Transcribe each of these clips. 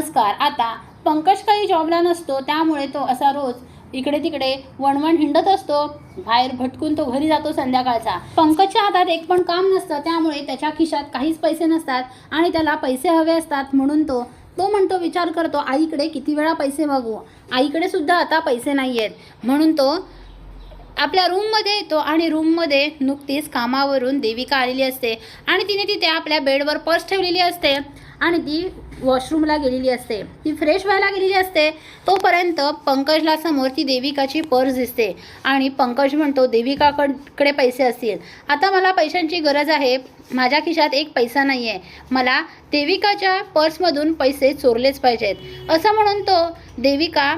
नमस्कार. आता पंकज काही जॉबला नसतो त्यामुळे तो असा रोज इकडे तिकडे वणवण हिंडत असतो. बाहेर भटकून तो घरी जातो संध्याकाळचा. पंकजच्या हातात एक पण काम नसतं त्यामुळे त्याच्या खिशात काहीच पैसे नसतात आणि त्याला पैसे हवे असतात म्हणून तो तो म्हणतो विचार करतो आईकडे किती वेळा पैसे मागू? आईकडे सुद्धा आता पैसे नाही आहेत म्हणून तो आपल्या रूममध्ये येतो आणि रूममध्ये नुकतीच कामावरून देविका आलेली असते. आणि तिने तिथे आपल्या बेडवर पर्स ठेवलेली असते. आणि ती वॉशरूमला गेलेली असते. ती फ्रेश व्हायला गेलेली असते तोपर्यंत पंकजला समोर ती देविकाची पर्स दिसते. आणि पंकज म्हणतो देविकाकडे पैसे असतील. आता मला पैशांची गरज आहे. माझ्या खिशात एक पैसा नाही आहे मला देविकाच्या पर्समधून पैसे चोरलेच पाहिजेत. असं म्हणून तो देविका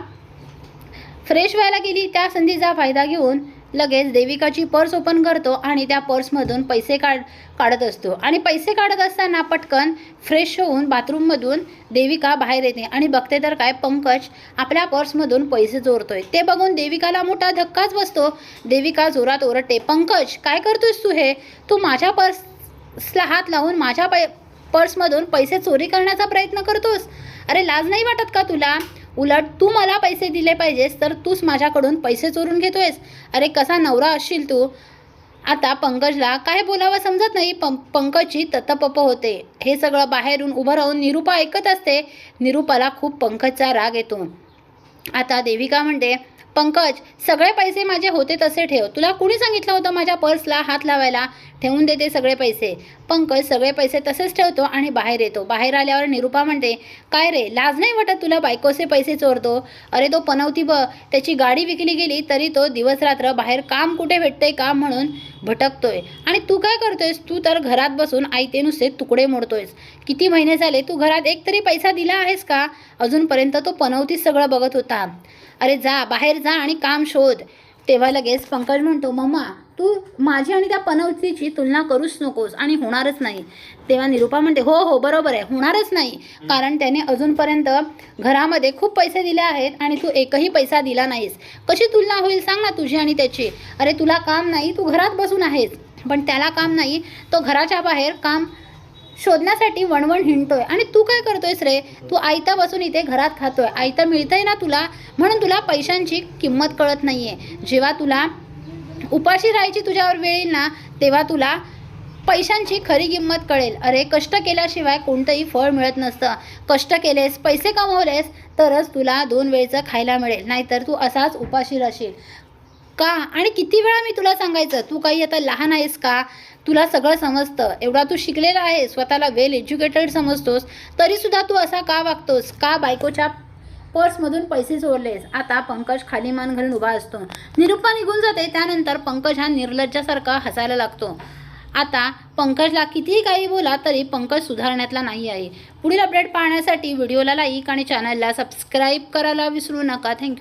फ्रेश व्हायला गेली त्या संधीचा फायदा घेऊन लगेच देविकाची पर्स ओपन करतो आणि त्या पर्समधून पैसे काढ काढत असतो. आणि पैसे काढत असताना पटकन फ्रेश होऊन बाथरूममधून देविका बाहेर येते. आणि बघते तर काय पंकज आपल्या पर्समधून पैसे चोरतोय ते बघून देविकाला मोठा धक्काच बसतो. देविका जोरात ओरडते पंकज काय करतोस तू हे? तू माझ्या पर्सला हात लावून माझ्या पै पर्समधून पैसे चोरी करण्याचा प्रयत्न करतोस? अरे लाज नाही वाटत का तुला? उलट तू मला पैसे दिले पाहिजेस तर तूच माझ्याकडून पैसे चोरून घेतोयस. अरे कसा नवरा असशील तू. आता पंकजला काय बोलावं समजत नाही. पं पंकजची ततपप होते. हे सगळं बाहेरून उभं राहून निरूपा ऐकत असते. निरूपाला खूप पंकजचा राग येतो. आता देविका म्हणते पंकज सगळे पैसे माझे होते तसे ठेव. तुला कुणी सांगितलं होतं माझ्या पर्सला हात लावायला? ठेवून देते सगळे पैसे. पंकज सगळे पैसे तसेच ठेवतो आणि बाहेर येतो. बाहेर आल्यावर निरूपा म्हणते काय रे लाज नाही वाटत तुला बायकोचे पैसे चोरतो? अरे तो पनवती ब त्याची गाडी विकली गेली तरी तो दिवस रात्र बाहेर काम कुठे भेटतंय काम म्हणून भटकतोय. आणि तू काय करतोयस? तू तर घरात बसून आईते नुसते तुकडे मोडतोयस. किती महिने झाले तू घरात एक तरी पैसा दिला आहेस का? अजूनपर्यंत तो पनवतीच सगळं बघत होता. अरे जा बाहेर जा आणि काम शोध. तेव्हा लगेच पंकज म्हणतो मम्मा तू माझी आणि त्या पनवतीची तुलना करूच नकोस आणि होणारच नाही. तेव्हा निरूपा म्हणते हो हो बरोबर आहे होणारच नाही. कारण त्याने अजूनपर्यंत घरामध्ये खूप पैसे दिले आहेत आणि तू एकही पैसा दिला नाहीस. कशी तुलना होईल सांग ना तुझी आणि त्याची. अरे तुला काम नाही तू घरात बसून आहेस. पण त्याला काम नाही तो घराच्या बाहेर काम शोधण्यासाठी वणवण हिंडतोय. आणि तू काय करतोयस रे? तू आयता बसून इथे घरात खातोय. आयता मिळतंय ना तुला? म्हणून तुला पैशांची किंमत कळत नाहीये. जेव्हा तुला उपाशी राहायची तुझ्यावर वेळ येईल ना तेव्हा तुला पैशांची खरी किंमत कळेल. अरे कष्ट केल्याशिवाय कोणतंही फळ मिळत नसतं. कष्ट केलेस पैसे कमवलेस तरच तुला दोन वेळचं खायला मिळेल. नाहीतर तू असाच उपाशी राहशील. का? आणि किती वेळा मी तुला सांगायचं तू काही आता लहान आहेस का? तुला सगळं समजतं. एवढा तू शिकलेला आहे स्वतःला वेल एज्युकेटेड समजतोस तरीसुद्धा तू असा का वागतोस? का बायकोच्या पर्समधून पैसे चोरलेस आता पंकज खाली मान घालून उभा असतो. निरुपा निघून जाते त्यानंतर पंकज हा निर्लज्जासारखा हसायला लागतो. आता पंकजला कितीही काही बोला तरी पंकज सुधारण्यातला नाही आहे. पुढील अपडेट पाहण्यासाठी व्हिडिओला लाईक आणि चॅनलला सबस्क्राईब करायला विसरू नका. थँक्यू